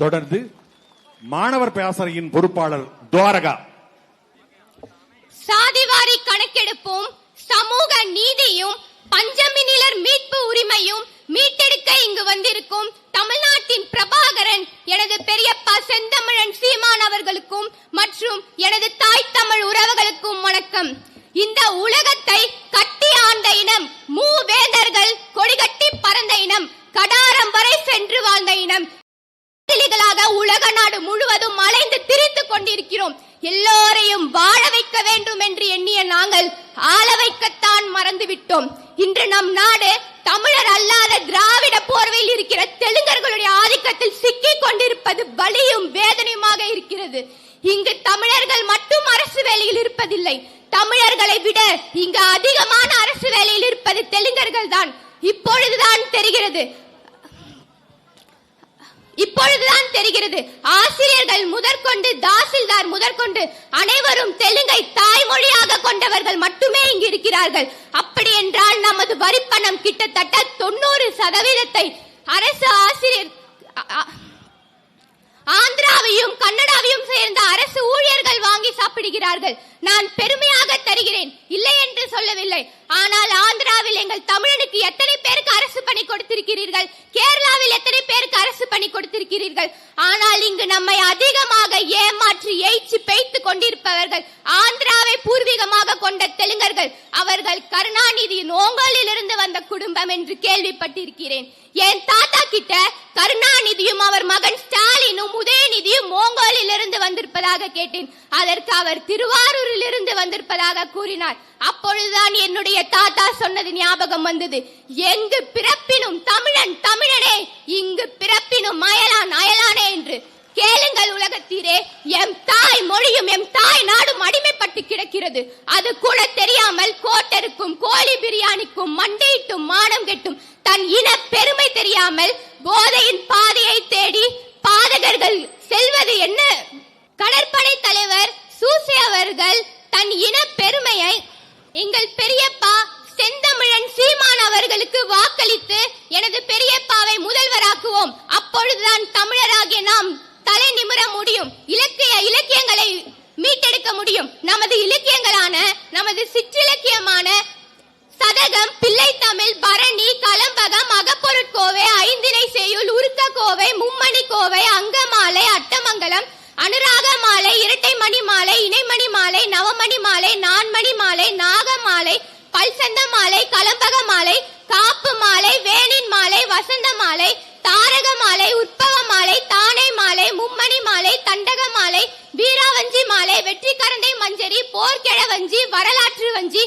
தொடர்ந்து மாணவர் பேசறையின் பொறுப்பாளர் துவாரகா. சாதிவாரி கணக்கெடுப்பும் சமூக நீதியும் பஞ்சமினிலர் மீட்பு உரிமையும் மீட்டெடுக்க இங்கு வந்திருக்கும் தமிழ்நாட்டின் பிரபாகரன் எனது பெரியப்பா செந்தமிழன் சீமான் அவர்களுக்கும் மற்றும் எனது கொண்டிருக்கிறோம். எல்லோரையும் வாழ வைக்க வேண்டும் என்று எண்ணிய நாங்கள் ஆள வைக்கத்தான் மறந்துவிட்டோம் இன்று நம் நாடு தமிழர் அல்லாத திராவிட போர்வையில் இருக்கிற தெலுங்கர்களுடைய ஆதிக்கத்தில் சிக்கிக் கொண்டிருப்பது வலியும் வேதனையுமாக இருக்கிறது. இங்கு தமிழர்கள் மட்டும் அரசு வேலையில் இருப்பதில்லை. தமிழர்களை விட இங்கு அதிகமான அரசு வேலையில் இருப்பது தெலுங்கர்கள் தான் இப்பொழுதுதான் தெரிகிறது. இப்பொழுதுதான் தெரிகிறது. ஆசிரியர்கள் முதற்கொண்டு தாசில்தார் முதற்கொண்டு அனைவரும் தெலுங்கை தாய்மொழியாக கொண்டவர்கள் மட்டுமே இங்கு இருக்கிறார்கள். அப்படி என்றால் நமது வரிப்பணம் கிட்டத்தட்ட தொண்ணூறு சதவீதத்தை அரசு ஆசிரியர் ஆந்திராவையும் கன்னடாவையும் சேர்ந்த அரசு ஊழியர்கள் தருகிறார்கள் நான் பெருமையாக தருகிறேன். இல்லை என்று சொல்லவில்லை. ஆனால் ஆந்திராவில் எங்கள் தமிழனுக்கு எத்தனை பேருக்கு அரசு பணி கொடுத்திருக்கிறீர்கள்? கேரளாவில் எத்தனை பேருக்கு அரசு பணி கொடுத்திருக்கிறீர்கள்? ஆனால் இங்கு நம்மை அதிகமாக ஏமாற்றி எய்ச்சி பெய்த்து கொண்டிருப்பவர்கள் ஆந்திராவை பூர்வீகமாக கொண்ட தெலுங்கர்கள். அவர்கள் கருணாநிதியின் ஓங்கோலில் இருந்து வந்த குடும்பம் என்று கேள்விப்பட்டிருக்கிறேன். என் தாத்தா கிட்ட கருணாநிதியும் அவர் மகன் ஸ்டாலினும் உதயநிதியும் ஓங்கோலில் இருந்து வந்திருப்பதாக கேட்டேன். அதற்கு அவர் திருவாரூரில் இருந்து வந்திருப்பதாக கூறினார். அப்பொழுதுதான் என்னுடைய தாத்தா சொன்னது ஞாபகம் வந்தது. எங்கு பிறப்பினும் தமிழன் தமிழனே இங்கு பிறப்பினும் அயலான் அயலானே என்று. கேளுங்கள் உலகத்தீரே எம் தாய் மொழியும் எம் தாய் நாடும் அடிமைப்பட்டு கிடக்கிறது. அது கூட தெரியாமல் கோட்டருக்கும் கோழி பிரியாணிக்கும் மண்டையிட்டும் மானம் கெட்டும். தன் இன பெருமை தெரியாமல் போதையின் பாதையை தேடி பாதகர்கள் செல்வது என்ன? கடற்படை தலைவர் சூசி அவர்கள் தன் இன பெருமையை எங்கள் பெரியப்பா செந்தமிழன் சீமான் அவர்களுக்கு வாக்களித்து எனது பெரியப்பாவை முதல்வராக்குவோம். அப்பொழுதுதான் தமிழராகிய நாம் தலை நிமிர முடியும். இலக்கிய இலக்கியங்களை மீட்டெடுக்க முடியும். நமது இலக்கியங்களான நமது சிற்றிலக்கியமான சதகம் பிள்ளை தமிழ் பரணி கலம்பகம் அகப்பொருட்கோவை ஐந்தினை செய்யுள் உருக்க கோவை மும்மணி கோவை அங்கமாலை அட்டமங்கலம் அனுராக மாலை இரட்டை மணி மாலை இணைமணி மாலை நவமணி மாலை நான்மணி மாலை நாக மாலை பல்சந்த மாலை கலம்பக மாலை காப்பு மாலை வேணின் மாலை வசந்த மாலை தாரக மாலை உற்பவ மாலை தானை மாலை மும்மணி மாலை தண்டக மாலை வீராவஞ்சி மாலை வெற்றி கரண்டை மஞ்சரி போர்க்கிழ வஞ்சி வரலாற்று வஞ்சி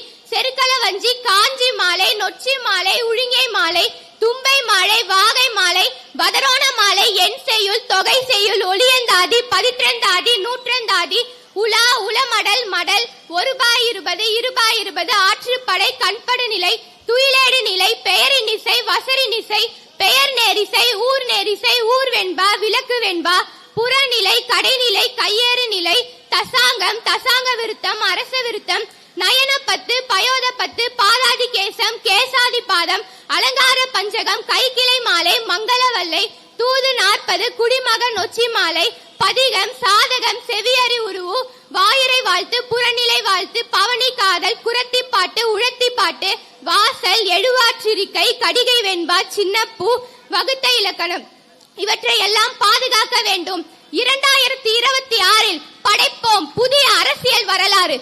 கஞ்சி காஞ்சி மாலை நொச்சி மாலை உழிங்கை மாலை தும்பை மாலை வாகை மாலை பதரோண மாலை என் செய்யுள் தொகை செய்யுள் ஒளியந்தாதி பதிற்றந்தாதி நூற்றந்தாதி உலா உளமடல் மடல் ஒருபாய் இருபது இருபாய் இருபது ஆற்றுப்படை கண்படு நிலை துயிலேடு நிலை பெயரின் இசை வசரின் இசை பெயர் நேரிசை ஊர் நேரிசை ஊர் வெண்பா விளக்கு வெண்பா புறநிலை கடைநிலை கையேறு நிலை தசாங்கம் தசாங்க விருத்தம் அரச விருத்தம் நயன பத்து பயோத பத்து பாதாதி கேசம் கேசாதி பாதம் அலங்கார பஞ்சகம் கைக்கிளை மாலை மங்களவல்லை தூது நாற்பது குடிமக நொச்சி மாலை பதிகம் சாதகம் செவியறி உருவு வாயிரை வாழ்த்து புறநிலை வாழ்த்து பவனி காதல் குரத்தி பாட்டு உழத்தி பாட்டு வாசல் எழுவாற்றிருக்கை கடிகை வெண்பா சின்னப்பூ வகுத்த இலக்கணம். இவற்றை எல்லாம் பாதுகாக்க வேண்டும். இரண்டாயிரத்தி இருபத்தி ஆறில் படைப்போம் புதிய அரசியல் வரலாறு.